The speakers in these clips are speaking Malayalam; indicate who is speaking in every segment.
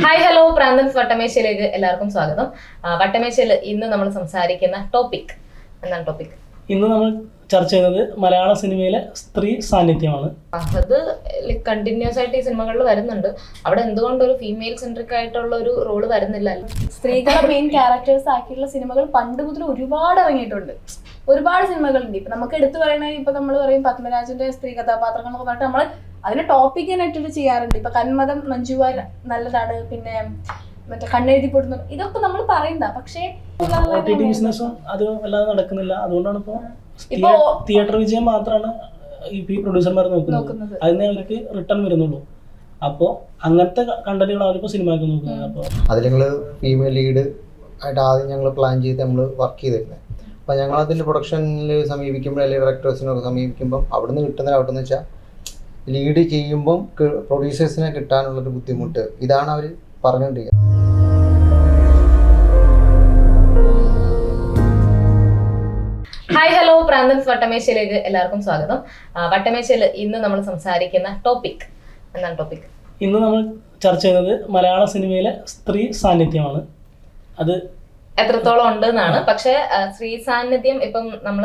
Speaker 1: ഹായ് ഹലോ പ്രാന്തൻസ് വട്ടമേശയിലേക്ക് എല്ലാവർക്കും സ്വാഗതം. വട്ടമേശയിൽ ഇന്ന് നമ്മൾ സംസാരിക്കുന്ന ടോപ്പിക് എന്താണ് ടോപ്പിക്
Speaker 2: ഇന്ന് നമ്മൾ ചർച്ച ചെയ്യുന്നത് മലയാള സിനിമയിലെ സ്ത്രീ സാന്നിധ്യമാണ്.
Speaker 1: അത് കണ്ടിന്യൂസ് ആയിട്ട് ഈ സിനിമകളിൽ വരുന്നുണ്ട്. അവിടെ എന്തുകൊണ്ട് ഒരു ഫീമെയിൽ സെൻട്രിക് ആയിട്ടുള്ള ഒരു റോൾ വരുന്നില്ല?
Speaker 3: സ്ത്രീകളെ മെയിൻ ക്യാരക്ടേഴ്സ് ആക്കിയിട്ടുള്ള സിനിമകൾ പണ്ട് മുതൽ ഒരുപാട് ഇറങ്ങിയിട്ടുണ്ട്. ഒരുപാട് സിനിമകളുണ്ട്. ഇപ്പൊ നമുക്ക് എടുത്തു പറയണ ഇപ്പൊ നമ്മൾ പറയും പത്മരാജന്റെ സ്ത്രീ കഥാപാത്രങ്ങൾ പറഞ്ഞിട്ട് നമ്മൾ അതിന് ടോപ്പിക് ഇട്ടിട്ട് ചെയ്യാറുണ്ട്. ഇപ്പൊ കന്മതം മഞ്ജുവാൽ നല്ലതാണ്. പിന്നെ മറ്റേ കണ്ണെഴുതി പൊടുന്നു. ഇതൊക്കെ നമ്മൾ പറയുന്ന പക്ഷേ
Speaker 2: ബിസിനസ്സും അത് വല്ലാതെ നടക്കുന്നില്ല. അതുകൊണ്ടാണ്
Speaker 3: ഇപ്പൊ
Speaker 2: തിയേറ്റർ വിജയം മാത്രമാണ് ഈ പ്രൊഡ്യൂസർമാർ നോക്കുന്നത്. അതിനെ അവർക്ക് റിട്ടേൺ വരുന്നുള്ളൂ. അപ്പോൾ അങ്ങനത്തെ കണ്ടന്റുകൾ അവരിപ്പോൾ സിനിമയ്ക്ക് നോക്കുന്നത് അപ്പോൾ
Speaker 4: അതിൽ ഞങ്ങൾ ഫീമെയിൽ ലീഡ് ആയിട്ട് ആദ്യം ഞങ്ങൾ പ്ലാൻ ചെയ്ത് നമ്മൾ വർക്ക് ചെയ്തിരുന്നത് അപ്പോൾ ഞങ്ങൾ അതിന്റെ പ്രൊഡക്ഷനിൽ സമീപിക്കുമ്പോൾ അല്ലെങ്കിൽ ഡയറക്ടേഴ്സിനൊക്കെ സമീപിക്കുമ്പോൾ അവിടുന്ന് കിട്ടുന്ന ഔട്ട് എന്ന് വെച്ചാൽ ലീഡ് ചെയ്യുമ്പം പ്രൊഡ്യൂസേഴ്സിനെ കിട്ടാനുള്ളൊരു ബുദ്ധിമുട്ട്. ഇതാണ് അവർ പറഞ്ഞുകൊണ്ടിരിക്കുന്നത്
Speaker 1: ഹായ് ഹലോ പ്രാന്തൻസ് വട്ടമേശയിലേക്ക് എല്ലാവർക്കും സ്വാഗതം. വട്ടമേശയിൽ ഇന്ന് നമ്മൾ സംസാരിക്കുന്ന ടോപ്പിക് എന്താണ് ടോപ്പിക്
Speaker 2: ഇന്ന് നമ്മൾ ചർച്ച ചെയ്യുന്നത് മലയാള സിനിമയിലെ സ്ത്രീ സാന്നിധ്യമാണ്. അത്
Speaker 1: എത്രത്തോളം ഉണ്ട് എന്നാണ് പക്ഷെ സ്ത്രീ സാന്നിധ്യം ഇപ്പം നമ്മൾ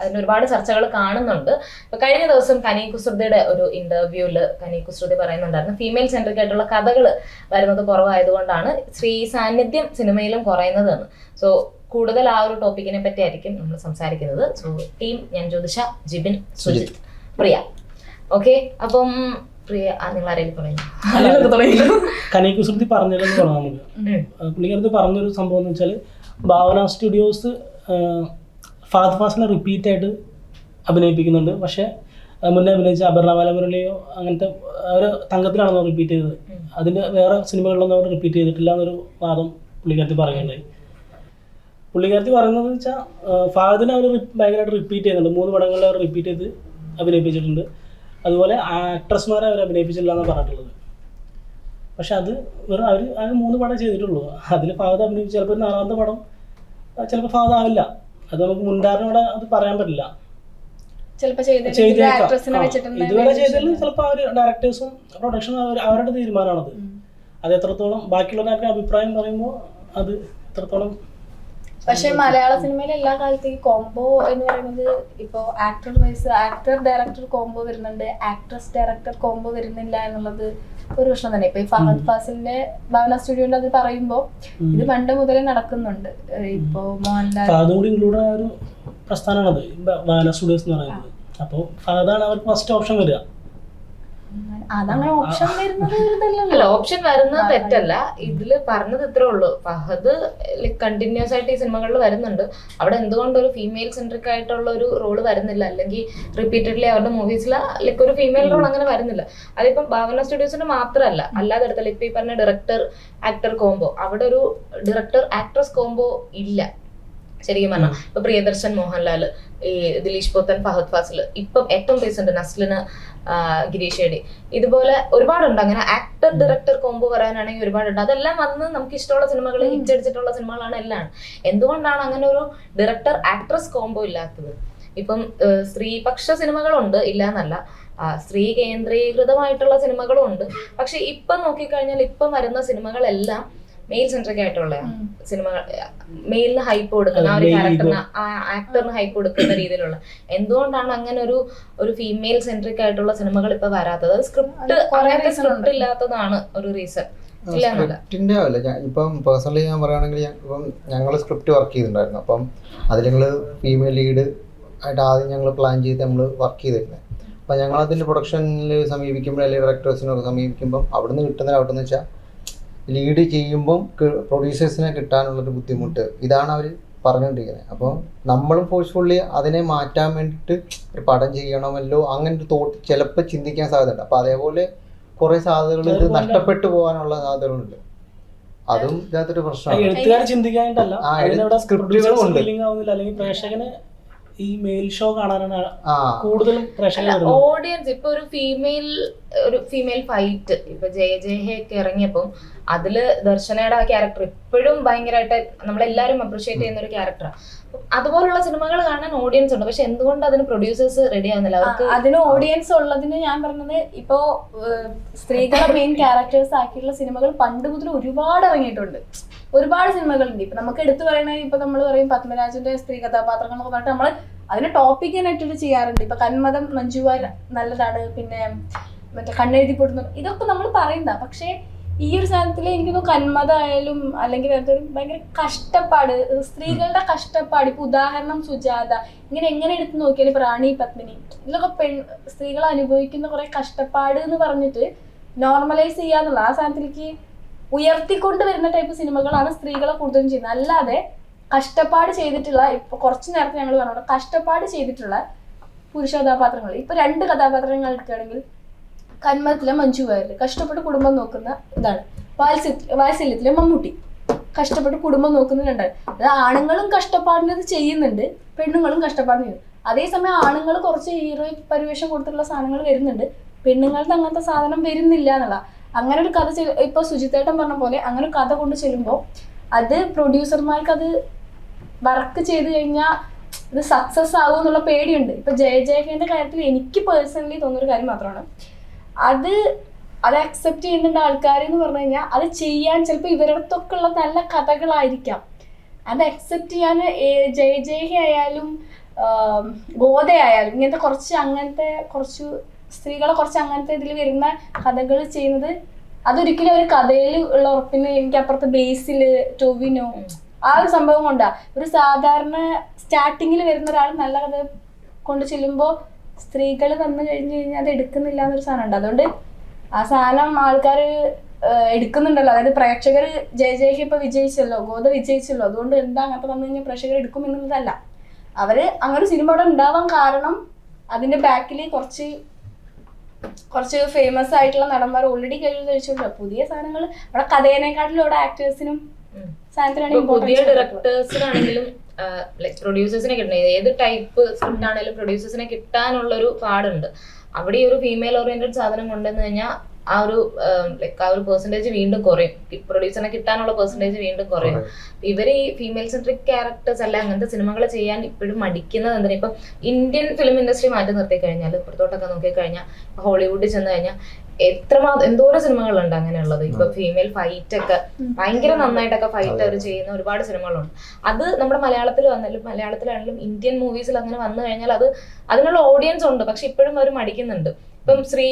Speaker 1: അതിന് ഒരുപാട് ചർച്ചകൾ കാണുന്നുണ്ട്. ഇപ്പൊ കഴിഞ്ഞ ദിവസം കനി കുസൃതിയുടെ ഒരു ഇന്റർവ്യൂൽ കനി കുസൃതി പറയുന്നുണ്ടായിരുന്നു ഫീമെയിൽ സെൻട്രിക് ആയിട്ടുള്ള കഥകൾ വരുന്നത് കുറവായതുകൊണ്ടാണ് സ്ത്രീ സാന്നിധ്യം സിനിമയിലും കുറയുന്നത് എന്ന് സോ കൂടുതൽ ആ ഒരു ടോപ്പിക്കിനെ പറ്റി ആയിരിക്കും നമ്മൾ സംസാരിക്കുന്നത്. സോ ടീം ഞാൻ ജ്യോതിഷ ജിബിൻ സുജിത്. പ്രിയ. ഓക്കെ അപ്പം പ്രിയ നിങ്ങൾ ആരെങ്കിലും പറയുന്നു
Speaker 2: കനി കുസൃതി പറഞ്ഞതെന്ന് പറയാം നമുക്ക് പുള്ളിക്കാരത്ത് പറഞ്ഞൊരു സംഭവം എന്ന് വെച്ചാൽ ഭാവന സ്റ്റുഡിയോസ് ഫാദർ ഫാസിനെ റിപ്പീറ്റ് ആയിട്ട് അഭിനയിപ്പിക്കുന്നുണ്ട്. പക്ഷേ മുന്നേ അഭിനയിച്ച അപർണ ബാലമുരളിയോ അങ്ങനത്തെ അവർ തങ്കത്തിലാണെന്നോ റിപ്പീറ്റ് ചെയ്തത്. അതിന്റെ വേറെ സിനിമകളിലൊന്നും അവർ റിപ്പീറ്റ് ചെയ്തിട്ടില്ല എന്നൊരു വാദം പുള്ളിക്കാരത്തി പറയുന്നുണ്ടായി പുള്ളിക്കാരത്തി പറയുന്നത് വെച്ചാൽ ഫാദിനെ അവർ ഭയങ്കരമായിട്ട് റിപ്പീറ്റ് ചെയ്യുന്നുണ്ട്. മൂന്ന് പടങ്ങളിൽ അവർ റിപ്പീറ്റ് ചെയ്ത് അഭിനയിപ്പിച്ചിട്ടുണ്ട്. അതുപോലെ ആക്ട്രസ്മാരെ അവർ അഭിനയിപ്പിച്ചില്ല എന്നാണ് പറഞ്ഞിട്ടുള്ളത്. പക്ഷെ അത് വെറും അവർ ആകെ മൂന്ന് പടം ചെയ്തിട്ടുള്ളൂ. അതിൽ ഫാദ അഭിനയിച്ച് ചിലപ്പോൾ ഒരു നാലാമത്തെ പടം ചിലപ്പോൾ ഫാദ ആവില്ല. അത് നമുക്ക് മുൻധാരണയോടെ അത് പറയാൻ പറ്റില്ല. ഇതുവരെ ചെയ്തതിൽ ചിലപ്പോൾ അവർ ഡയറക്ടേഴ്സും പ്രൊഡക്ഷനും അവരുടെ തീരുമാനമാണത്. അത് എത്രത്തോളം ബാക്കിയുള്ളവരുടെ അഭിപ്രായം പറയുമ്പോൾ അത് എത്രത്തോളം
Speaker 3: പക്ഷെ മലയാള സിനിമയിലെ എല്ലാ കാലത്തും ഈ കോംബോ എന്ന് പറയുന്നത് ഇപ്പോ actor wise actor director combo വരുന്നുണ്ട് ആക്ട്രസ് ഡയറക്ടർ കോംബോ വരുന്നില്ല എന്നുള്ളത് ഒരു പ്രശ്നം തന്നെ. ഇപ്പൊ ഈ ഫഹദ് ഫാസിലിന്റെ ഭാവന സ്റ്റുഡിയോന്റെ അത് പറയുമ്പോ ഇത് പണ്ട് മുതലേ നടക്കുന്നുണ്ട്. ഇപ്പോ മോഹൻലാൽ
Speaker 2: പ്രസ്ഥാനമാണത് വാന സ്റ്റുഡിയോസ് എന്ന് പറയുന്നത്. അപ്പോൾ ഫഹദാണ് അവർക്ക് ഫസ്റ്റ് ഓപ്ഷൻ വരിക.
Speaker 3: അതങ്ങനെ ഓപ്ഷൻ വരുന്നത്
Speaker 1: അല്ല ഓപ്ഷൻ വരുന്നത് തെറ്റല്ല. ഇതിൽ പറഞ്ഞത് ഇത്രേ ഉള്ളൂ. ഫഹദ് കണ്ടിന്യൂസ് ആയിട്ട് ഈ സിനിമകളിൽ വരുന്നുണ്ട്. അവിടെ എന്തുകൊണ്ട് ഒരു ഫീമെയിൽ സെൻട്രിക് ആയിട്ടുള്ള ഒരു റോൾ വരുന്നില്ല? അല്ലെങ്കിൽ റിപ്പീറ്റഡ്ലി അവരുടെ മൂവീസിൽ ലൈക്ക് ഒരു ഫീമെയിൽ റോൾ അങ്ങനെ വരുന്നില്ല. അതിപ്പം ഭാവന സ്റ്റുഡിയോസിന് മാത്രമല്ല അല്ലാതെ എടുത്തല്ല ഇപ്പൊ ഈ പറഞ്ഞ ഡയറക്ടർ ആക്ടർ കോംബോ അവിടെ ഒരു ഡയറക്ടർ ആക്ട്രസ് കോംബോ ഇല്ല. ശരിക്കും പറഞ്ഞാൽ ഇപ്പൊ പ്രിയദർശൻ മോഹൻലാൽ ഈ ദിലീഷ് പോത്തൻ ഫഹദ് ഫാസിൽ ഇപ്പം ഏറ്റവും റീസെന്റ് നസ്ലിന് ഗിരീഷ് ഷെഡി ഇതുപോലെ ഒരുപാടുണ്ട്. അങ്ങനെ ആക്ടർ ഡയറക്ടർ കോംബോ പറയാനാണെങ്കിൽ ഒരുപാടുണ്ട്. അതെല്ലാം വന്ന് നമുക്ക് ഇഷ്ടമുള്ള സിനിമകൾ ഹിറ്റ് അടിച്ചിട്ടുള്ള സിനിമകളാണ് എല്ലാം. എന്തുകൊണ്ടാണ് അങ്ങനെ ഒരു ഡയറക്ടർ ആക്ട്രസ് കോംബോ ഇല്ലാത്തത്? ഇപ്പം സ്ത്രീപക്ഷ സിനിമകളുണ്ട് ഇല്ല എന്നല്ല സ്ത്രീ കേന്ദ്രീകൃതമായിട്ടുള്ള സിനിമകളും ഉണ്ട് പക്ഷെ ഇപ്പം നോക്കിക്കഴിഞ്ഞാൽ ഇപ്പം വരുന്ന സിനിമകളെല്ലാം മെയിൽ സെൻട്രിക് ആയിട്ടുള്ള സിനിമകൾ മെയിലിന് ഹൈപ്പ് കൊടുക്കുന്ന ആ ഒരു ക്യാരക്ടറിന് ആ ആക്ടറിന് ഹൈപ്പ് കൊടുക്കുന്ന രീതിയിലുള്ള. എന്തുകൊണ്ടാണ് അങ്ങനെ ഒരു ഒരു ഫീമെയിൽ സെൻട്രിക് ആയിട്ടുള്ള സിനിമകൾ ഇപ്പൊ വരാത്തത്? സ്ക്രിപ്റ്റ്
Speaker 3: കുറേ
Speaker 1: സ്ക്രിപ്റ്റ്
Speaker 3: ഉണ്ട്.
Speaker 1: ഇല്ലാത്തതാണ് ഒരു റീസൺ
Speaker 4: സ്ക്രിപ്റ്റിന്റെ ആവില്ല. ഇപ്പം പേഴ്സണലി ഞാൻ പറയുകയാണെങ്കിൽ ഞാൻ- ഇപ്പം ഞങ്ങൾ സ്ക്രിപ്റ്റ് വർക്ക് ചെയ്തിട്ടുണ്ടായിരുന്നു. അപ്പം അതിൽ ഞങ്ങൾ ഫീമെയിൽ ലീഡ് ആയിട്ട് ആദ്യം ഞങ്ങൾ പ്ലാൻ ചെയ്ത് നമ്മൾ വർക്ക് ചെയ്തിരുന്നത് അപ്പം ഞങ്ങൾ പ്രൊഡക്ഷനിൽ സമീപിക്കുമ്പോൾ അല്ലെങ്കിൽ ഡയറക്ടേഴ്സിനൊക്കെ സമീപിക്കുമ്പം അവിടുന്ന് കിട്ടുന്ന ഔട്ട് നിന്ന് വെച്ചാൽ ലീഡ് ചെയ്യുമ്പം പ്രൊഡ്യൂസേഴ്സിനെ കിട്ടാനുള്ളൊരു ബുദ്ധിമുട്ട്. ഇതാണ് അവർ പറഞ്ഞുകൊണ്ടിരിക്കുന്നത് അപ്പോൾ നമ്മളും ഫോഴ്സ്ഫുള്ളി അതിനെ മാറ്റാൻ വേണ്ടിയിട്ട് ഒരു പടം ചെയ്യണമല്ലോ അങ്ങനെ ഒരു തോട്ട് ചിലപ്പോൾ ചിന്തിക്കാൻ സാധ്യതയുണ്ട്. അപ്പോൾ അതേപോലെ കുറേ സാധ്യതകൾ ഇത് നഷ്ടപ്പെട്ടു പോകാനുള്ള സാധ്യതകളുണ്ട്. അതും ഇതിനകത്തൊരു പ്രശ്നമാണ്. ആ, scriptകളും ഉണ്ട്.
Speaker 2: അല്ലെങ്കിൽ പ്രേക്ഷകന് ഈ മെയിൽ ഷോ കാണാനാണ്
Speaker 4: ആ.
Speaker 2: കൂടുതലും
Speaker 1: ഓഡിയൻസ് ഇപ്പൊ ഒരു ഫീമെയിൽ ഒരു ഫീമെയിൽ ഫൈറ്റ് ഇപ്പൊ ജയ ജയ ഹേ ഒക്കെ ഇറങ്ങിയപ്പം അതിൽ ദർശനയുടെ ആ ക്യാരക്ടർ ഇപ്പോഴും ഭയങ്കരമായിട്ട് നമ്മളെല്ലാരും അപ്രീഷിയേറ്റ് ചെയ്യുന്ന ഒരു ക്യാരക്ടറാണ് അതുപോലുള്ള സിനിമകൾ കാണാൻ ഓഡിയൻസ് ഉണ്ട്. പക്ഷെ എന്തുകൊണ്ട് അതിന് പ്രൊഡ്യൂസേഴ്സ് റെഡി ആവുന്നില്ല? അവർക്ക്
Speaker 3: അതിന് ഓഡിയൻസ് ഉള്ളതിന് ഞാൻ പറഞ്ഞത് ഇപ്പോ സ്ത്രീകളെ മെയിൻ ക്യാരക്ടേഴ്സ് ആക്കിയിട്ടുള്ള സിനിമകൾ പണ്ട് മുതൽ ഒരുപാട് ഇറങ്ങിയിട്ടുണ്ട്. ഒരുപാട് സിനിമകളുണ്ട്. ഇപ്പൊ നമുക്ക് എടുത്തു പറയണ ഇപ്പൊ നമ്മൾ പറയും പത്മരാജന്റെ സ്ത്രീ കഥാപാത്രങ്ങൾ എന്നൊക്കെ പറഞ്ഞിട്ട് നമ്മൾ അതിന് ടോപ്പിക് ഇട്ടിട്ട് ചെയ്യാറുണ്ട്. ഇപ്പൊ കന്മതം മഞ്ജുവാർ നല്ലതാണ്. പിന്നെ മറ്റേ കണ്ണെഴുതി പൊടുന്നു. ഇതൊക്കെ നമ്മൾ പറയുന്ന പക്ഷേ ഈ ഒരു സാധനത്തിൽ എനിക്കൊന്നും കന്മതായാലും അല്ലെങ്കിൽ വേറെ ഒരു ഭയങ്കര കഷ്ടപ്പാട് സ്ത്രീകളുടെ കഷ്ടപ്പാട് ഇപ്പൊ ഉദാഹരണം സുജാത ഇങ്ങനെ എങ്ങനെ എടുത്ത് നോക്കിയാലും റാണി പത്മിനി ഇതിലൊക്കെ പെൺ സ്ത്രീകൾ അനുഭവിക്കുന്ന കുറെ കഷ്ടപ്പാട് എന്ന് പറഞ്ഞിട്ട് നോർമലൈസ് ചെയ്യാന്നുള്ള ആ സാധനത്തിലേക്ക് ഉയർത്തിക്കൊണ്ട് വരുന്ന ടൈപ്പ് സിനിമകളാണ് സ്ത്രീകളെ കൂടുതലും ചെയ്യുന്നത്. അല്ലാതെ കഷ്ടപ്പാട് ചെയ്തിട്ടുള്ള ഇപ്പൊ കുറച്ചു നേരത്തെ ഞങ്ങൾ പറഞ്ഞു കഷ്ടപ്പാട് ചെയ്തിട്ടുള്ള പുരുഷ കഥാപാത്രങ്ങൾ. ഇപ്പൊ രണ്ട് കഥാപാത്രങ്ങൾ എടുക്കുകയാണെങ്കിൽ കന്മത്തിലെ മഞ്ജു വാര്യർ കഷ്ടപ്പെട്ട് കുടുംബം നോക്കുന്ന ഇതാണ്. വാത്സല്യത്തിലെ മമ്മൂട്ടി കഷ്ടപ്പെട്ട് കുടുംബം നോക്കുന്ന രണ്ടാണ് അത് ആണുങ്ങളും കഷ്ടപ്പാടിനത് ചെയ്യുന്നുണ്ട് പെണ്ണുങ്ങളും കഷ്ടപ്പാടിന് ചെയ്യുന്നു. അതേസമയം ആണുങ്ങൾ കുറച്ച് ഹീറോയിക് പരിവേഷം കൊടുത്തിട്ടുള്ള സാധനങ്ങൾ വരുന്നുണ്ട് പെണ്ണുങ്ങളുടെ അങ്ങനത്തെ സാധനം വരുന്നില്ല എന്നുള്ള. അങ്ങനെ ഒരു കഥ ഇപ്പൊ സുജിത്തേട്ടൻ പറഞ്ഞ പോലെ അങ്ങനെ ഒരു കഥ കൊണ്ട് ചെല്ലുമ്പോൾ അത് പ്രൊഡ്യൂസർമാർക്ക് അത് വർക്ക് ചെയ്ത് കഴിഞ്ഞാൽ ഇത് സക്സസ് ആകും എന്നുള്ള പേടിയുണ്ട്. ഇപ്പൊ ജയ ജയഖേന്റെ കാര്യത്തിൽ എനിക്ക് പേഴ്സണലി തോന്നുന്ന ഒരു കാര്യം മാത്രമാണ്. അത് അത് അക്സെപ്റ്റ് ചെയ്യുന്നുണ്ട് ആൾക്കാർ എന്ന് പറഞ്ഞു കഴിഞ്ഞാൽ അത് ചെയ്യാൻ ചിലപ്പോൾ ഇവരടുത്തൊക്കെ ഉള്ള നല്ല കഥകളായിരിക്കാം. അത് അക്സെപ്റ്റ് ചെയ്യാൻ ജയ ജയഹ ആയാലും ഗോതയായാലും ഇങ്ങനത്തെ കുറച്ച് അങ്ങനത്തെ കുറച്ച് സ്ത്രീകളെ കുറച്ച് അങ്ങനത്തെ ഇതിൽ വരുന്ന കഥകൾ ചെയ്യുന്നത് അതൊരിക്കലും ഒരു കഥയിൽ ഉള്ള ഉറപ്പിന് എനിക്ക് അപ്പുറത്ത് ബേസിൽ ടൊവിനോ ആ ഒരു സംഭവം കൊണ്ടാ. ഒരു സാധാരണ സ്റ്റാർട്ടിങ്ങിൽ വരുന്ന ഒരാൾ നല്ല കഥ കൊണ്ട് ചെല്ലുമ്പോൾ സ്ത്രീകൾ വന്നു കഴിഞ്ഞു കഴിഞ്ഞാൽ അത് എടുക്കുന്നില്ല എന്നൊരു സാധനം ഉണ്ട്. അതുകൊണ്ട് ആ സാധനം ആൾക്കാർ എടുക്കുന്നുണ്ടല്ലോ. അതായത് പ്രേക്ഷകർ ജയ ജയഹി ഇപ്പൊ വിജയിച്ചല്ലോ ഗോത വിജയിച്ചല്ലോ. അതുകൊണ്ട് എന്താ അങ്ങനത്തെ വന്നു കഴിഞ്ഞാൽ പ്രേക്ഷകർ എടുക്കും എന്നുള്ളതല്ല അവർ അങ്ങനെ സിനിമ അവിടെ ഉണ്ടാവാൻ കാരണം അതിന്റെ ബാക്കിൽ കുറച്ച് കുറച്ച് ഫേമസ് ആയിട്ടുള്ള നടന്മാർ ഓൾറെഡി കഴിഞ്ഞു കഴിച്ചുണ്ടല്ലോ പുതിയ സാധനങ്ങൾ അവിടെ കഥേനെക്കാട്ടിലും അവിടെ ആക്ടേഴ്സിനും
Speaker 1: പുതിയ
Speaker 3: ഇമ്പോർട്ടൻസ്
Speaker 1: ഡയറക്ടേഴ്സിനാണെങ്കിലും ലൈക് പ്രൊഡ്യൂസേഴ്സിനെ കിട്ടണേ ഏത് ടൈപ്പ് സ്ക്രിപ്റ്റ് ആണെങ്കിലും പ്രൊഡ്യൂസേഴ്സിനെ കിട്ടാനുള്ള ഒരു പാടുണ്ട്. അവിടെ ഈ ഒരു ഫീമെയിൽ ഓറിയന്റഡ് സാധനം കൊണ്ടുവന്നു കഴിഞ്ഞാൽ ആ ഒരു ലൈക്ക് ആ ഒരു പെർസെന്റേജ് വീണ്ടും കുറയും. പ്രൊഡ്യൂസറിനെ കിട്ടാനുള്ള പെർസെന്റേജ് വീണ്ടും കുറയും. ഇവർ ഈ ഫീമെയിൽ സെൻട്രിക് ക്യാരക്ടേഴ്സ് അല്ല അങ്ങനത്തെ സിനിമകൾ ചെയ്യാൻ ഇപ്പോഴും മടിക്കുന്നത് എന്തിനാ? ഇപ്പം ഇന്ത്യൻ ഫിലിം ഇൻഡസ്ട്രി മാറ്റി നിർത്തി കഴിഞ്ഞാൽ ഇപ്പുറത്തോട്ടൊക്കെ നോക്കി കഴിഞ്ഞാൽ ഹോളിവുഡിൽ ചെന്ന് കഴിഞ്ഞാൽ എത്രമാത്രം എന്തോരം സിനിമകളുണ്ട് അങ്ങനെയുള്ളത്. ഇപ്പൊ ഫീമെയിൽ ഫൈറ്റ് ഒക്കെ ഭയങ്കര നന്നായിട്ടൊക്കെ ഫൈറ്റ് അവർ ചെയ്യുന്ന ഒരുപാട് സിനിമകളുണ്ട് അത് നമ്മുടെ മലയാളത്തിൽ വന്നാലും മലയാളത്തിലാണെങ്കിലും ഇന്ത്യൻ മൂവീസിൽ അങ്ങനെ വന്നു കഴിഞ്ഞാൽ അത് അതിനുള്ള ഓഡിയൻസ് ഉണ്ട്. പക്ഷെ ഇപ്പോഴും അവർ മടിക്കുന്നുണ്ട്. ഇപ്പം ശ്രീ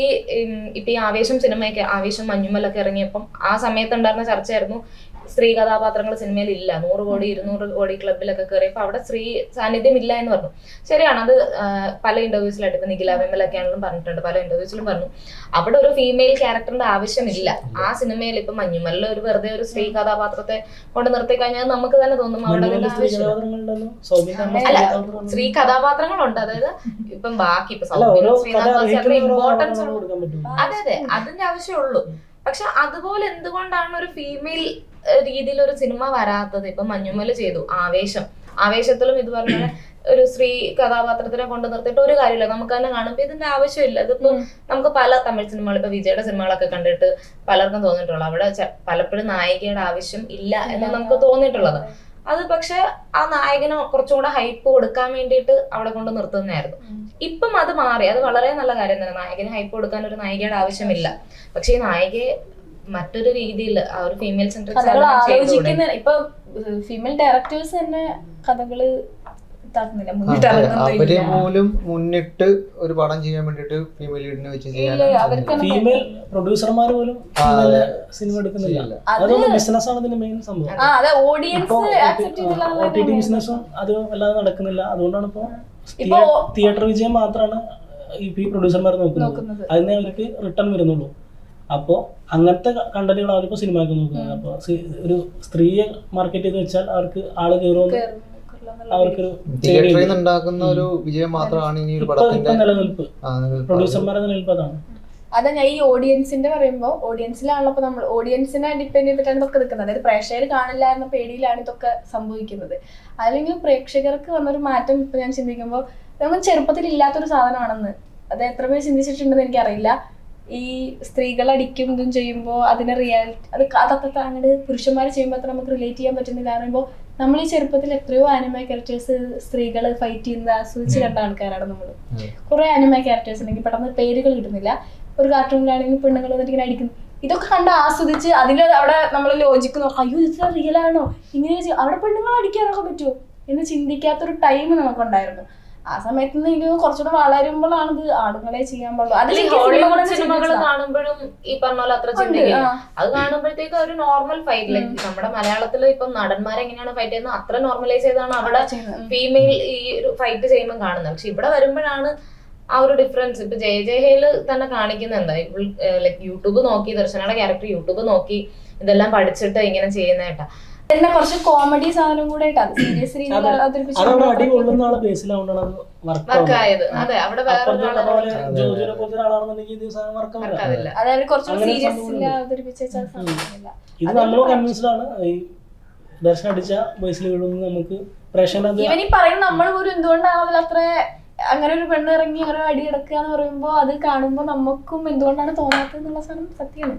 Speaker 1: ഇപ്പൊ ഈ ആവേശം സിനിമയൊക്കെ ആവേശം മഞ്ഞുമലൊക്കെ ഇറങ്ങിയപ്പം ആ സമയത്ത് ഉണ്ടായിരുന്ന ചർച്ചയായിരുന്നു. സ്ത്രീ കഥാപാത്രങ്ങൾ സിനിമയിൽ ഇല്ല. നൂറ് കോടി ഇരുന്നൂറ് കോടി ക്ലബിലൊക്കെ കയറിയപ്പോൾ അവിടെ സ്ത്രീ സാന്നിധ്യം ഇല്ല എന്ന് പറഞ്ഞു. ശരിയാണ് അത് പല ഇന്റർവ്യൂസിലായിട്ട് ഇപ്പൊ നിഖില വിമലൊക്കെ ആണെങ്കിലും പറഞ്ഞിട്ടുണ്ട്. പല ഇന്റർവ്യൂസിലും പറഞ്ഞു. അവിടെ ഒരു ഫീമെയിൽ ക്യാരക്ടറിന്റെ ആവശ്യമില്ല. ആ സിനിമയിൽ ഇപ്പൊ മഞ്ഞുമല്ല ഒരു വെറുതെ ഒരു സ്ത്രീ കഥാപാത്രത്തെ കൊണ്ട് നിർത്തി കഴിഞ്ഞാൽ നമുക്ക് തന്നെ തോന്നും. അവിടെ അതിന്റെ
Speaker 2: സ്ത്രീ കഥാപാത്രങ്ങളുണ്ട്.
Speaker 1: അതായത് ഇപ്പം ബാക്കി ഇപ്പൊ ഇമ്പോർട്ടൻസ് അതെ അതെ അതിന്റെ ആവശ്യമുള്ളൂ. പക്ഷെ അതുപോലെ എന്തുകൊണ്ടാണ് ഒരു ഫീമെയിൽ രീതിയിൽ ഒരു സിനിമ വരാത്തത് ഇപ്പൊ മഞ്ഞുമല ചെയ്തു ആവേശം. ആവേശത്തിലും ഇത് പറഞ്ഞ ഒരു സ്ത്രീ കഥാപാത്രത്തിനെ കൊണ്ട് നിർത്തിയിട്ട് ഒരു കാര്യമില്ല. നമുക്ക് തന്നെ കാണുമ്പോ ഇതിന്റെ ആവശ്യമില്ല. ഇതിപ്പോ നമുക്ക് പല തമിഴ് സിനിമകൾ ഇപ്പൊ വിജയുടെ സിനിമകളൊക്കെ കണ്ടിട്ട് പലർക്കും തോന്നിയിട്ടുള്ളത് അവിടെ പലപ്പോഴും നായികയുടെ ആവശ്യം ഇല്ല എന്ന് നമുക്ക് തോന്നിയിട്ടുള്ളത്. അത് പക്ഷെ ആ നായകന് കുറച്ചും കൂടെ ഹൈപ്പ് കൊടുക്കാൻ വേണ്ടിയിട്ട് അവിടെ കൊണ്ട് നിർത്തുന്നതായിരുന്നു. ഇപ്പം അത് മാറി. അത് വളരെ നല്ല കാര്യം തന്നെ. നായകന് ഹൈപ്പ് കൊടുക്കാൻ ഒരു നായികയുടെ ആവശ്യമില്ല. പക്ഷെ ഈ നായികയെ മറ്റൊരു രീതിയിൽ ആ ഒരു ഫീമെയിൽ സെൻട്രിക്
Speaker 3: ഇപ്പൊ ഫീമെയിൽ ഡയറക്ടേഴ്സ് തന്നെ
Speaker 4: കഥകൾ
Speaker 3: അവർ
Speaker 4: പോലും മുന്നിട്ട് ഒരു പടം ചെയ്യാൻ വേണ്ടിട്ട് ഫീമെയിൽ ലീഡിനെ വെച്ച്
Speaker 2: ഫീമെയിൽ പ്രൊഡ്യൂസർമാർ പോലും സിനിമ എടുക്കുന്നില്ല. അതൊന്നും ബിസിനസ് ആണ് ഇതിന്റെ മെയിൻ സംഭവം.
Speaker 3: ആ അതെ ഓഡിയൻസ്
Speaker 2: ഇപ്പോ
Speaker 3: ആക്സെപ്റ്റ്
Speaker 2: ഒ ടി ടി ബിസിനസ്സും അത് വല്ലാതെ നടക്കുന്നില്ല. അതുകൊണ്ടാണ് ഇപ്പോ
Speaker 3: ഇപ്പോ
Speaker 2: തിയേറ്റർ വിജയം മാത്രമാണ് ഈ പ്രൊഡ്യൂസർമാർ നോക്കുന്നത്. അതിനെ അവർക്ക് റിട്ടേൺ വരുന്നുള്ളൂ. അപ്പോൾ അങ്ങനത്തെ കണ്ടന്റുകൾ അവരിപ്പോൾ സിനിമയ്ക്ക് നോക്കുന്നത് അപ്പോൾ ഒരു സ്ത്രീയെ മാർക്കറ്റ് ചെയ്ത് വെച്ചാൽ അവർക്ക് ആൾ കയറുമെന്ന് അവർക്കൊരു
Speaker 4: തിയേറ്ററിൽ ഉണ്ടാക്കുന്ന ഒരു വിജയം മാത്രമാണ് ഇനി ഒരു പടത്തിന്റെ
Speaker 2: നിലനിൽപ്പ്.
Speaker 4: ആ, നിലനിൽപ്പ്.
Speaker 2: പ്രൊഡ്യൂസർമാരെ നിലനിൽപ്പ് അതാണ്.
Speaker 3: അതാ ഞാൻ ഈ ഓഡിയൻസിന്റെ പറയുമ്പോൾ ഓഡിയൻസിലാണല്ലോ നമ്മൾ ഓഡിയൻസിനെ ഡിപ്പെൻഡ് ചെയ്തിട്ടാണ് ഇതൊക്കെ നിൽക്കുന്നത്. അതായത് പ്രേക്ഷകർ കാണില്ല എന്ന പേടിയിലാണ് ഇതൊക്കെ സംഭവിക്കുന്നത്. അല്ലെങ്കിൽ പ്രേക്ഷകർക്ക് വന്നൊരു മാറ്റം ഇപ്പൊ ഞാൻ ചിന്തിക്കുമ്പോൾ നമ്മൾ ചെറുപ്പത്തിൽ ഇല്ലാത്തൊരു സാധനമാണെന്ന്. അത് എത്ര പേര് ചിന്തിച്ചിട്ടുണ്ടെന്ന് എനിക്കറിയില്ല. ഈ സ്ത്രീകൾ അടിക്കും ഇതും ചെയ്യുമ്പോൾ അതിനെ റിയാലിറ്റി അത് അതൊക്കെ അങ്ങോട്ട് പുരുഷന്മാർ ചെയ്യുമ്പോൾ അത്ര നമുക്ക് റിലേറ്റ് ചെയ്യാൻ പറ്റുന്നില്ല. പറയുമ്പോൾ നമ്മൾ ഈ ചെറുപ്പത്തിൽ എത്രയോ ആനിമ ക്യാരക്ടേഴ്സ് സ്ത്രീകൾ ഫൈറ്റ് ചെയ്യുന്നത് ആസ്വദിച്ച് കണ്ട ആൾക്കാരാണ് നമ്മൾ കുറെ ആനിമ ക്യാരക്ടേഴ്സ് ഉണ്ടെങ്കിൽ പെട്ടെന്ന് പേരുകൾ കിട്ടുന്നില്ല. ഒരു കാർട്ടൂണിലാണെങ്കിൽ പെണ്ണുങ്ങൾ വന്നിട്ട് ഇങ്ങനെ അടിക്കുന്നു ഇതൊക്കെ കണ്ട് ആസ്വദിച്ച് അതിൽ അവിടെ നമ്മൾ ലോജിക്ക് നോക്കാം അയ്യോ ഇത്ര റിയൽ ആണോ? ഇങ്ങനെ അവിടെ പെണ്ണുങ്ങൾ അടിക്കാനൊക്കെ പറ്റുമോ എന്ന് ചിന്തിക്കാത്തൊരു ടൈം നമുക്കുണ്ടായിരുന്നു. ആ സമയത്ത് എനിക്ക് കുറച്ചുകൂടെ വളരുമ്പോഴാണ് ഇത് ആണുങ്ങളെ ചെയ്യാൻ പാടുള്ളൂ. അത്
Speaker 1: ഹോളിവുഡ് സിനിമകൾ കാണുമ്പോഴും ഈ പറഞ്ഞ പോലെ അത്ര
Speaker 3: ആ.
Speaker 1: അത് കാണുമ്പോഴത്തേക്ക് ഒരു നോർമൽ ഫൈറ്റ് ലൈക്ക് നമ്മുടെ മലയാളത്തിൽ ഇപ്പം നടന്മാരെങ്ങനെയാണ് ഫൈറ്റ് ചെയ്യുന്നത്? അത്ര നോർമലൈസ് ചെയ്താണ് അവിടെ ഫീമെയിൽ ഈ ഒരു ഫൈറ്റ് ചെയ്യുമ്പോൾ കാണുന്നത്. പക്ഷെ ഇവിടെ വരുമ്പോഴാണ് ആ ഒരു ഡിഫറൻസ് ഇപ്പൊ ജയ ജയഹേൽ തന്നെ കാണിക്കുന്ന എന്താ? ലൈക് യൂട്യൂബ് നോക്കി ദർശനയുടെ ക്യാരക്ടർ യൂട്യൂബ് നോക്കി ഇതെല്ലാം പഠിച്ചിട്ട് ഇങ്ങനെ ചെയ്യുന്നേട്ടാ
Speaker 3: പിന്നെ കുറച്ച് കോമഡി സാധനം കൂടെ സീരിയസ് അതായത് സീരിയസ്. അവതരിപ്പിച്ച
Speaker 2: ഇത് നമ്മൾ കൺവിൻസ്ഡ് ആണ്. ഈ ദർശനം അടിച്ച ബേസിൽ വീഴുന്ന നമുക്ക് പ്രേക്ഷകന്റെ അത്
Speaker 3: ഇവൻ ഈ പറയുന്ന നമ്മൾ പോലും എന്തുകൊണ്ടാണ് അതിൽ അത്ര അങ്ങനെ ഒരു പെണ്ണ് ഇറങ്ങി അങ്ങനെ അടി കിടക്കുക എന്ന് പറയുമ്പോൾ അത് കാണുമ്പോൾ നമുക്കും എന്തുകൊണ്ടാണ് തോന്നാത്തത് എന്നുള്ള സാധനം സത്യമാണ്.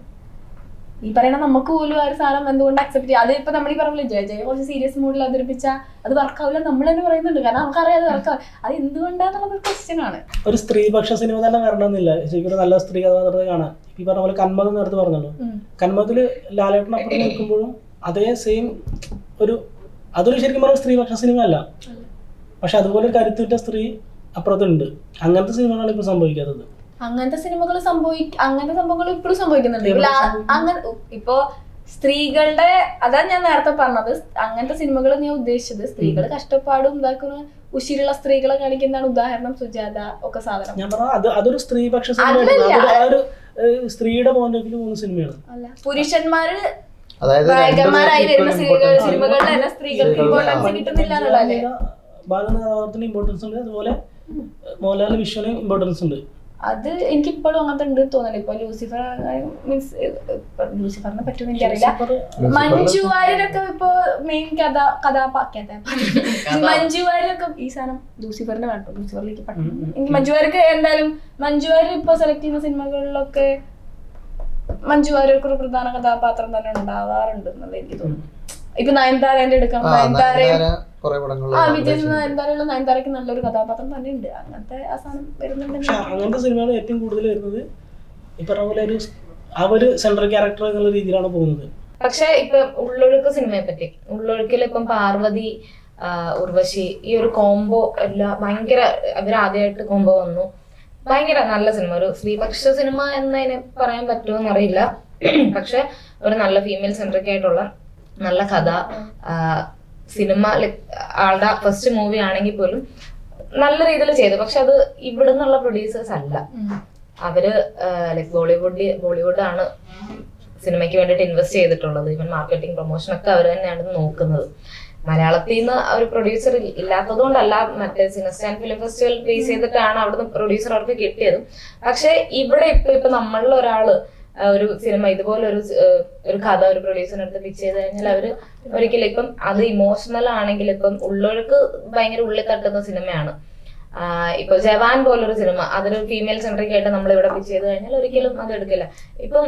Speaker 3: ഈ പറയുന്ന നമുക്ക് പോലും ആ ഒരു സാധനം എന്തുകൊണ്ട് അക്സെപ്റ്റ് ചെയ്യാം? അതിപ്പോ നമ്മൾ ഈ പറഞ്ഞില്ലേ ജയ ജയ കുറച്ച് സീരിയസ് മൂഡിൽ അവതരിപ്പിച്ച അത് വർക്കാവില്ല നമ്മൾ തന്നെ പറയുന്നുണ്ട്. കാരണം നമുക്കറിയാം അത് വർക്കാവും അത് എന്തുകൊണ്ടാന്നുള്ളത് ക്വസ്റ്റ്യൻ ആണ്.
Speaker 2: ഒരു സ്ത്രീപക്ഷ സിനിമ തന്നെ വരണമെന്നില്ല. ശരിക്കും നല്ല സ്ത്രീ കഥാപാത്രത്തെ കാണാൻ. ഈ പറഞ്ഞ പോലെ കന്മതം നേരത്തെ പറഞ്ഞല്ലോ.
Speaker 3: ഉം.
Speaker 2: കന്മതത്തിൽ ലാലേട്ടൻ അപ്പുറം നിൽക്കുമ്പോഴും അതേ സെയിം ഒരു അതൊരു ശരിക്കും പറഞ്ഞ സ്ത്രീപക്ഷ സിനിമ അല്ല. പക്ഷെ അതുപോലെ കരുത്തുറ്റ സ്ത്രീ അപ്പുറത്തുണ്ട്. അങ്ങനത്തെ സിനിമകളാണ് ഇപ്പൊ സംഭവിക്കാത്തത്.
Speaker 3: അങ്ങനത്തെ സിനിമകൾ സംഭവി അങ്ങനത്തെ സംഭവങ്ങൾ ഇപ്പോഴും സംഭവിക്കുന്നുണ്ട്? അങ്ങനെ ഇപ്പോ സ്ത്രീകളുടെ അതാണ് ഞാൻ നേരത്തെ പറഞ്ഞത് അങ്ങനത്തെ സിനിമകൾ ഞാൻ ഉദ്ദേശിച്ചത് സ്ത്രീകൾ കഷ്ടപ്പാടും ഇതാക്കുന്ന ഉശിരുള്ള സ്ത്രീകളെ കാണിക്കുന്നതാണ് ഉദാഹരണം സുജാത ഒക്കെ സാധനം.
Speaker 2: ഞാൻ പറഞ്ഞ അത് അതൊരു സ്ത്രീപക്ഷ സ്ത്രീയുടെ സിനിമയാണ്
Speaker 3: അല്ല പുരുഷന്മാര്
Speaker 4: അതായത്
Speaker 3: നായകന്മാരായി വരുന്ന സ്ത്രീകൾ സിനിമകളിൽ തന്നെ സ്ത്രീകൾക്ക്
Speaker 4: സ്ത്രീകളുടെ
Speaker 3: ഇമ്പോർട്ടൻസ് കിട്ടുന്നില്ല എന്നുള്ളതല്ലേ?
Speaker 2: ബാലന കഥാപാത്രത്തിന് ഇമ്പോർട്ടൻസ് ഉണ്ട്. അതുപോലെ മോഹൻലാൽ വിഷ്വന് ഇമ്പോർട്ടൻസ് ഉണ്ട്.
Speaker 3: അത് എനിക്ക് ഇപ്പോഴും അങ്ങനത്തെ ഉണ്ട് തോന്നുന്നില്ല ഇപ്പൊ ലൂസിഫർ മീൻസ് ലൂസിഫറിനെ പറ്റുമെന്ന് എനിക്കറിയില്ല മഞ്ജു വാര്യരൊക്കെ ഇപ്പൊ മെയിൻ കഥ കഥാപാ മഞ്ജു വാര്യരൊക്കെ ഈ സാധനം ലൂസിഫറിനെ വേണം ലൂസിഫറിലേക്ക്
Speaker 2: പറ്റും.
Speaker 3: എനിക്ക് മഞ്ജു വാര്യർക്ക് എന്തായാലും മഞ്ജു വാര്യർ ഇപ്പൊ സെലക്ട് ചെയ്യുന്ന സിനിമകളിലൊക്കെ മഞ്ജു വാര്യർക്ക് ഒരു പ്രധാന കഥാപാത്രം തന്നെ ഉണ്ടാവാറുണ്ട് എന്നുള്ളത് എനിക്ക് തോന്നുന്നു. ഇപ്പൊ നയൻതാരേന്റെ എടുക്കാം നയൻതാരയും
Speaker 4: നയൻതാര കുറെ പടങ്ങളിൽ
Speaker 3: ആ വിജയ് നയൻതാരയുള്ള നയൻതാരയ്ക്ക് നല്ലൊരു കഥാപാത്രം തന്നെ ഉണ്ട് അങ്ങനത്തെ ആ സാധനം
Speaker 2: അങ്ങനത്തെ സിനിമകൾ ഏറ്റവും കൂടുതൽ വരുന്നത് ഈ പറഞ്ഞ പോലെ ഒരു അവർ സെൻട്രൽ ക്യാരക്ടർ എന്നുള്ള രീതിയിലാണ് പോകുന്നത്.
Speaker 1: പക്ഷെ ഇപ്പൊ ഉള്ളൊഴുക്ക് സിനിമയെ പറ്റി ഉള്ളൊഴുക്കിൽ ഇപ്പം പാർവതി ആ, ഉർവശി ഈ ഒരു കോംബോ എല്ലാം ഭയങ്കര അവരാദ്യമായിട്ട് കോംബോ വന്നു. ഭയങ്കര നല്ല സിനിമ. ഒരു സ്ത്രീപക്ഷ സിനിമ എന്നതിനെ പറയാൻ പറ്റുമോ എന്നറിയില്ല പക്ഷെ ഒരു നല്ല ഫീമെയിൽ സെൻട്രിക് ആയിട്ടുള്ള നല്ല കഥ ആ, സിനിമ ആളുടെ ഫസ്റ്റ് മൂവി ആണെങ്കിൽ പോലും നല്ല രീതിയിൽ ചെയ്തു. പക്ഷെ അത് ഇവിടെ നിന്നുള്ള പ്രൊഡ്യൂസേഴ്സ് അല്ല അവർ ലൈക് ബോളിവുഡ് ബോളിവുഡ് ആണ് സിനിമയ്ക്ക് വേണ്ടിയിട്ട് ഇൻവെസ്റ്റ് ചെയ്തിട്ടുള്ളത്. ഇവൻ മാർക്കറ്റിംഗ് പ്രൊമോഷൻ ഒക്കെ അവർ തന്നെയാണ് നോക്കുന്നത്. മലയാളത്തിൽ നിന്ന് ഒരു പ്രൊഡ്യൂസർ ഇല്ലാത്തത് കൊണ്ടല്ല മറ്റേ സിനസ്റ്റാൻ ഫിലിം ഫെസ്റ്റിവൽ ബേസ് ചെയ്തിട്ടാണ് അവിടുന്ന് പ്രൊഡ്യൂസർ അവർക്ക് കിട്ടിയത്. പക്ഷെ ഇവിടെ ഇപ്പൊ ഇപ്പൊ നമ്മളിൽ ഒരാൾ ഒരു സിനിമ ഇതുപോലെ ഒരു ഒരു കഥ ഒരു പ്രൊഡ്യൂസറിന് അടുത്ത് പിച്ച് ചെയ്ത് കഴിഞ്ഞാൽ അവർ ഒരിക്കലും ഇപ്പം അത് ഇമോഷണൽ ആണെങ്കിൽ ഇപ്പം ഉള്ളൊഴുക്ക് ഭയങ്കര ഉള്ളിൽ തട്ടുന്ന സിനിമയാണ്. ഇപ്പൊ ജവാൻ പോലൊരു സിനിമ അതൊരു ഫീമെയിൽ സെൻട്രിക് ആയിട്ട് നമ്മൾ ഇവിടെ പിച്ച് ചെയ്ത് കഴിഞ്ഞാൽ ഒരിക്കലും അത് എടുക്കില്ല. ഇപ്പം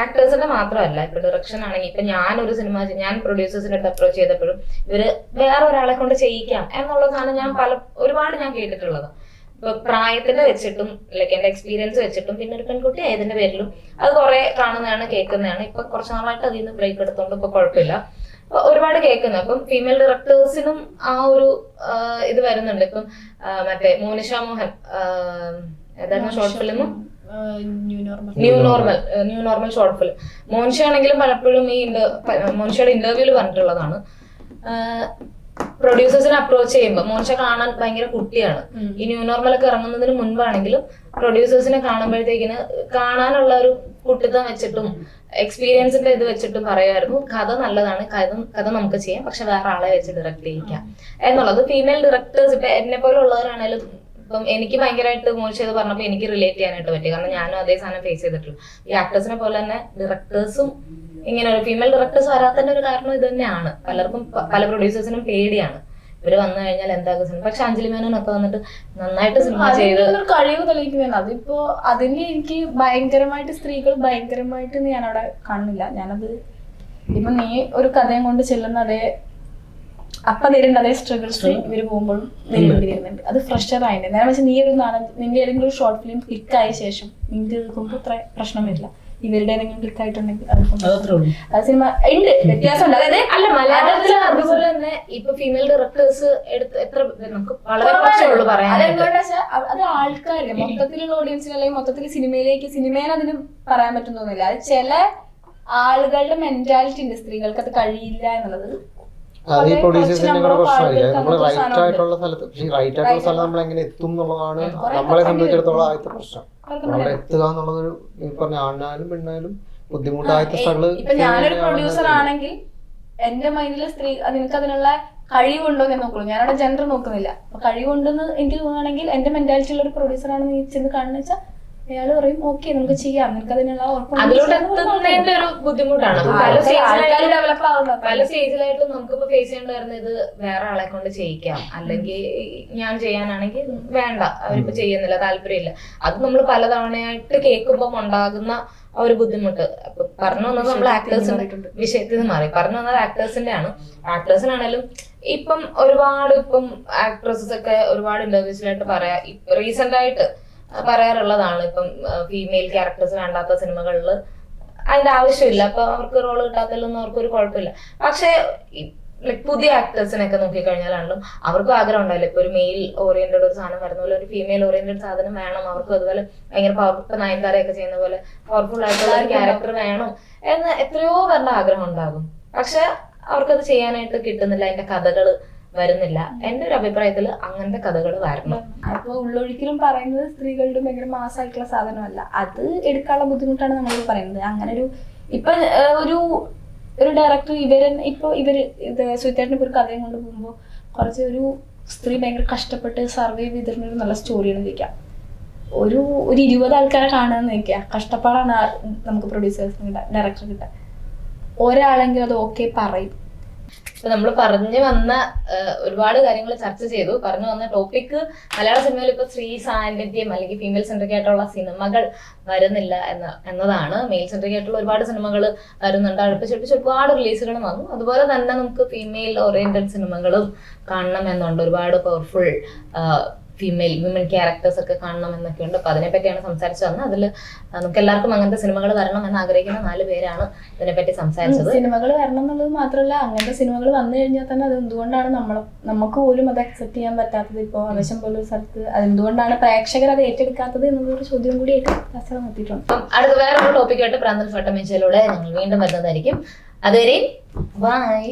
Speaker 1: ആക്ടേഴ്സിന്റെ മാത്രമല്ല ഇപ്പൊ ഡയറക്ഷൻ ആണെങ്കിൽ ഇപ്പൊ ഞാൻ ഒരു സിനിമ ഞാൻ പ്രൊഡ്യൂസേഴ്സിന്റെ അടുത്ത് അപ്രോച്ച് ചെയ്തപ്പോഴും ഇവർ വേറെ ഒരാളെ കൊണ്ട് ചെയ്യിക്കാം എന്നുള്ളതാണ് ഞാൻ പല ഒരുപാട് ഞാൻ കേട്ടിട്ടുള്ളത്. ഇപ്പൊ പ്രായത്തിന്റെ വെച്ചിട്ടും ലൈക്ക് എന്റെ എക്സ്പീരിയൻസ് വെച്ചിട്ടും പിന്നെ ഒരു പെൺകുട്ടി ആയതിന്റെ പേരിലും അത് കുറെ കാണുന്നതാണ് കേൾക്കുന്നതാണ്. ഇപ്പൊ കുറച്ച് നാളായിട്ട് അതിൽ നിന്ന് ബ്രേക്ക് എടുത്തോണ്ട് ഇപ്പൊ കുഴപ്പമില്ല ഒരുപാട് കേൾക്കുന്നത് അപ്പം ഫീമെയിൽ ഡയറക്ടേഴ്സിനും ആ ഒരു ഇത് വരുന്നുണ്ട്. ഇപ്പം മറ്റേ മോനിഷ മോഹൻ ഏതായിരുന്നു short film
Speaker 3: new normal.
Speaker 1: New normal short film Monisha ആണെങ്കിലും പലപ്പോഴും ഈ മോൻഷയുടെ മോനിഷയുടെ ഇന്റർവ്യൂൽ പറഞ്ഞിട്ടുള്ളതാണ്. പ്രൊഡ്യൂസേഴ്സിനെ അപ്രോച്ച് ചെയ്യുമ്പോൾ മോനിഷ കാണാൻ ഭയങ്കര കുട്ടിയാണ്. ഈ ന്യൂ നോർമൽ ഒക്കെ ഇറങ്ങുന്നതിന് മുൻപാണെങ്കിലും പ്രൊഡ്യൂസേഴ്സിനെ കാണുമ്പോഴത്തേക്കിന് കാണാനുള്ള ഒരു കുട്ടിത്തം വെച്ചിട്ടും എക്സ്പീരിയൻസിന്റെ ഇത് വെച്ചിട്ടും പറയുമായിരുന്നു. കഥ നല്ലതാണ്. കഥ കഥ നമുക്ക് ചെയ്യാം. പക്ഷെ വേറെ ആളെ വെച്ച് ഡയറക്റ്റ് ചെയ്യിക്കാം. എന്നുള്ളത് ഫീമെയിൽ ഡയറക്ടേഴ്സ് ഇപ്പൊ എന്നെ പോലെ ഉള്ളവരാണേലും ഇപ്പം എനിക്ക് ഭയങ്കരമായിട്ട് മോശം ചെയ്ത് പറഞ്ഞപ്പോൾ എനിക്ക് റിലേറ്റ് ചെയ്യാനായിട്ട് പറ്റി. കാരണം ഞാനും അതേ സാധനം ഫേസ് ചെയ്തിട്ടുള്ളൂ. ഈ ആക്ടേഴ്സിനെ പോലെ തന്നെ ഡയറക്ടേഴ്സും ഇങ്ങനെ ഒരു ഫീമെയിൽ ഡയറക്ടേഴ്സ് വരാത്തതിന്റെ ഒരു കാരണം ഇത് തന്നെയാണ്. പലർക്കും പല പ്രൊഡ്യൂസേഴ്സിനും പേടിയാണ്. ഇവർ വന്നു കഴിഞ്ഞാൽ എന്താകും സിനിമ. പക്ഷെ അഞ്ജലി മേനോനൊക്കെ വന്നിട്ട് നന്നായിട്ട് സിനിമ ചെയ്ത്
Speaker 3: കഴിവ് തെളിയിക്കുന്ന അതിപ്പോ അതിന് എനിക്ക് ഭയങ്കരമായിട്ട് സ്ത്രീകൾ ഭയങ്കരമായിട്ട് ഞാൻ അവിടെ കാണുന്നില്ല. ഞാനത് ഇപ്പൊ നീ ഒരു കഥയും കൊണ്ട് ചെല്ലുന്ന അതേ അപ്പൊ നേരിടേണ്ട അതേ സ്ട്രഗിൾസ് ഇവർ പോകുമ്പോഴും നേരിടേണ്ടിരുന്നുണ്ട് അത് ഫ്രഷർ ആയിട്ട് നേരെ വെച്ചാൽ നീ ഒരു നാലഞ്ച് നിന്റെ ഏതെങ്കിലും ഒരു ഷോർട്ട് ഫിലിം ക്ലിക്ക് ആയ ശേഷം നിന്റെ കേൾക്കുമ്പോൾ ഇത്ര പ്രശ്നം വരില്ല. ഇവരുടെ ഏതെങ്കിലും ക്ലിക്ക് ആയിട്ടുണ്ടെങ്കിൽ അത് സിനിമ ഉണ്ട് വ്യത്യാസമുണ്ട്. അതായത്
Speaker 1: അല്ല മലയാളത്തിൽ അതുപോലെ തന്നെ ഇപ്പൊ ഫീമെയിൽ ഡയറക്ടേഴ്സ് എടുത്ത് എത്ര നമുക്ക് വളരെ പ്രശ്നമുള്ളൂ ഉള്ളൂ അതെന്താണെന്ന്
Speaker 3: വെച്ചാൽ വെച്ചാ അത് ആൾക്കാരില്ല മൊത്തത്തിലുള്ള ഓഡിയൻസിന് അല്ലെങ്കിൽ മൊത്തത്തിൽ സിനിമയിലേക്ക് സിനിമേനെ അതിന് പറയാൻ പറ്റുന്നൊന്നുമില്ല അത് ചില ആളുകളുടെ മെന്റാലിറ്റി ഉണ്ട് സ്ത്രീകൾക്ക് അത് കഴിയില്ല എന്നുള്ളത്.
Speaker 4: അത് ഈ പ്രൊഡ്യൂസേഴ്സിന്റെ കൂടെ പ്രശ്നമായിരിക്കും. നമ്മൾ റൈറ്റ് ആയിട്ടുള്ള സ്ഥലത്ത് പക്ഷേ റൈറ്റ് ആയിട്ടുള്ള സ്ഥലം നമ്മൾ എങ്ങനെ എത്തും എന്നുള്ളതാണ് നമ്മളെ സംബന്ധിച്ചിടത്തോളം ആദ്യത്തെ പ്രശ്നം. അവിടെ എത്തുക എന്നുള്ളത് ഈ പറഞ്ഞ ആണായാലും പെണ്ണായാലും ബുദ്ധിമുട്ടായിട്ട് സ്ട്രഗിൾ
Speaker 3: ഇപ്പൊ ഞാനൊരു പ്രൊഡ്യൂസർ ആണെങ്കിൽ എന്റെ മൈൻഡിൽ സ്ത്രീ നിനക്ക് അതിനുള്ള കഴിവുണ്ടോ എന്ന് നോക്കുള്ളൂ. ഞാനവിടെ ജെൻഡർ നോക്കുന്നില്ല. അപ്പൊ കഴിവുണ്ടെന്ന് എനിക്ക് തോന്നുകയാണെങ്കിൽ എന്റെ മെന്റാലിറ്റി ഉള്ള ഒരു പ്രൊഡ്യൂസറാണ് നീ ചെന്ന് കാണുന്ന വെച്ചാൽ അയാൾ പറയും ഓക്കെ നമുക്ക് ചെയ്യാം. നിനക്ക് അതിനുള്ള
Speaker 1: അതിലോട്ട് എത്തുന്നതിന്റെ ഒരു ബുദ്ധിമുട്ടാണ്. പല സ്റ്റേജിലായിട്ടും
Speaker 3: ഡെവലപ്പ് ആവുന്നത്
Speaker 1: പല സ്റ്റേജിലായിട്ടും നമുക്കിപ്പോ ഫേസ് ചെയ്യേണ്ടി വരുന്നത് ഇത് വേറെ ആളെ കൊണ്ട് ചെയ്യിക്കാം. അല്ലെങ്കിൽ ഞാൻ ചെയ്യാനാണെങ്കിൽ വേണ്ട. അവരിപ്പോ ചെയ്യുന്നില്ല താല്പര്യമില്ല. അത് നമ്മൾ പലതവണയായിട്ട് കേൾക്കുമ്പോൾ ഉണ്ടാകുന്ന ആ ഒരു ബുദ്ധിമുട്ട്. പറഞ്ഞു വന്നത് നമ്മൾ ആക്ടേഴ്സിന്റെ വിഷയത്തിൽ നിന്ന് മാറി. പറഞ്ഞു വന്നത് ആക്ടേഴ്സിന്റെ ആണ്. ആക്ടേഴ്സിനാണേലും ഇപ്പം ഒരുപാട് ഇപ്പം ആക്ട്രസസ് ഒക്കെ ഒരുപാട് ഇന്റർവ്യൂസിലായിട്ട് പറയാ. റീസെന്റ് ആയിട്ട് പറയാറുള്ളതാണ്. ഇപ്പം ഫീമെയിൽ ക്യാരക്ടേഴ്സ് വേണ്ടാത്ത സിനിമകളിൽ അതിന്റെ ആവശ്യമില്ല. അപ്പൊ അവർക്ക് റോൾ കിട്ടാത്തതിലൊന്നും അവർക്കൊരു കുഴപ്പമില്ല. പക്ഷെ ലൈക് പുതിയ ആക്ടേഴ്സിനൊക്കെ നോക്കിക്കഴിഞ്ഞാലാണെങ്കിലും അവർക്കും ആഗ്രഹം ഉണ്ടാവില്ല ഇപ്പൊ ഒരു മെയിൽ ഓറിയന്റഡ് ഒരു സാധനം വരുന്ന പോലെ ഒരു ഫീമെയിൽ ഓറിയന്റഡ് സാധനം വേണം. അവർക്കും അതുപോലെ ഭയങ്കര പവർഫുൾ നയൻതാരയൊക്കെ ചെയ്യുന്ന പോലെ പവർഫുൾ ആയിട്ടുള്ള ഒരു ക്യാരക്ടർ വേണം എന്ന് എത്രയോ പേരുടെ ആഗ്രഹം ഉണ്ടാകും. പക്ഷെ അവർക്കത് ചെയ്യാനായിട്ട് കിട്ടുന്നില്ല. അതിന്റെ കഥകൾ വരുന്നില്ല. എന്റെ ഒരു അഭിപ്രായത്തിൽ അങ്ങനത്തെ കഥകൾ വരണം.
Speaker 3: അപ്പൊ ഉള്ളൊഴിക്കലും പറയുന്നത് സ്ത്രീകളുടെ ഭയങ്കര മാസമായിട്ടുള്ള സാധനമല്ല. അത് എടുക്കാനുള്ള ബുദ്ധിമുട്ടാണ് നമ്മൾ പറയുന്നത്. അങ്ങനെ ഒരു ഇപ്പൊ ഒരു ഒരു ഡയറക്ടർ ഇവരെ ഇപ്പൊ ഇവർ ഇത് സുചേട്ടന് ഒരു കഥയും കൊണ്ട് പോകുമ്പോൾ കുറച്ച് ഒരു സ്ത്രീ ഭയങ്കര കഷ്ടപ്പെട്ട് സർവൈവ് ചെയ്തിരുന്ന ഒരു നല്ല സ്റ്റോറിയാണ് ചോദിക്കാം. ഒരു ഒരു ഇരുപത് ആൾക്കാരെ കാണുകയെന്ന് വെക്കുക കഷ്ടപ്പാടാണ് നമുക്ക് പ്രൊഡ്യൂസേഴ്സിന് ഡയറക്ടർ കിട്ടാൻ ഒരാളെങ്കിലും അത് ഓക്കെ പറയും.
Speaker 1: ഇപ്പൊ നമ്മൾ പറഞ്ഞു വന്ന ഒരുപാട് കാര്യങ്ങൾ ചർച്ച ചെയ്തു. പറഞ്ഞു വന്ന ടോപ്പിക് മലയാള സിനിമയിൽ ഇപ്പൊ സ്ത്രീ സാന്നിധ്യം അല്ലെങ്കിൽ ഫീമെയിൽ സെൻട്രിക് ആയിട്ടുള്ള സിനിമകൾ വരുന്നില്ല എന്ന എന്നതാണ്. മെയിൽ സെൻട്രിക് ആയിട്ടുള്ള ഒരുപാട് സിനിമകൾ വരുന്നുണ്ട്. അടുപ്പിച്ചടുപ്പിച്ച് ഒരുപാട് റിലീസുകൾ വന്നു. അതുപോലെ തന്നെ നമുക്ക് ഫീമെയിൽ ഓറിയന്റഡ് സിനിമകളും കാണണം എന്നുണ്ട്. ഒരുപാട് പവർഫുൾ ഫീമെയിൽ വിമൻ ക്യാരക്ടേഴ്സ് ഒക്കെ കാണണം എന്നൊക്കെ ഉണ്ട് അപ്പൊ അതിനെപ്പറ്റിയാണ് സംസാരിച്ചു വന്നത്. അതിൽ നമുക്ക് എല്ലാവർക്കും അങ്ങനത്തെ സിനിമകൾ വരണം എന്ന് ആഗ്രഹിക്കുന്ന നാല് പേരാണ് ഇതിനെപ്പറ്റി സംസാരിച്ചത്.
Speaker 3: സിനിമകൾ വരണം എന്നുള്ളത് മാത്രമല്ല അങ്ങനത്തെ സിനിമകൾ വന്നു കഴിഞ്ഞാൽ തന്നെ അത് എന്തുകൊണ്ടാണ് നമ്മൾ നമുക്ക് പോലും അത് അക്സെപ്റ്റ് ചെയ്യാൻ പറ്റാത്തത്? ഇപ്പോൾ ആവശ്യം പോലെ ഒരു സ്ഥലത്ത് അതെന്തുകൊണ്ടാണ് പ്രേക്ഷകർ അത് ഏറ്റെടുക്കാത്തത് എന്നുള്ളൊരു ചോദ്യം കൂടിയായിട്ട് ചർച്ച നടത്തിയിട്ടുണ്ട്
Speaker 1: അപ്പം അടുത്ത വേറൊരു ടോപ്പിക്കായിട്ട് പ്രാന്തൽ ഫട്ടമേശയിലൂടെ ഞങ്ങൾ വീണ്ടും വരുന്നതായിരിക്കും. അതുവരെ ബൈ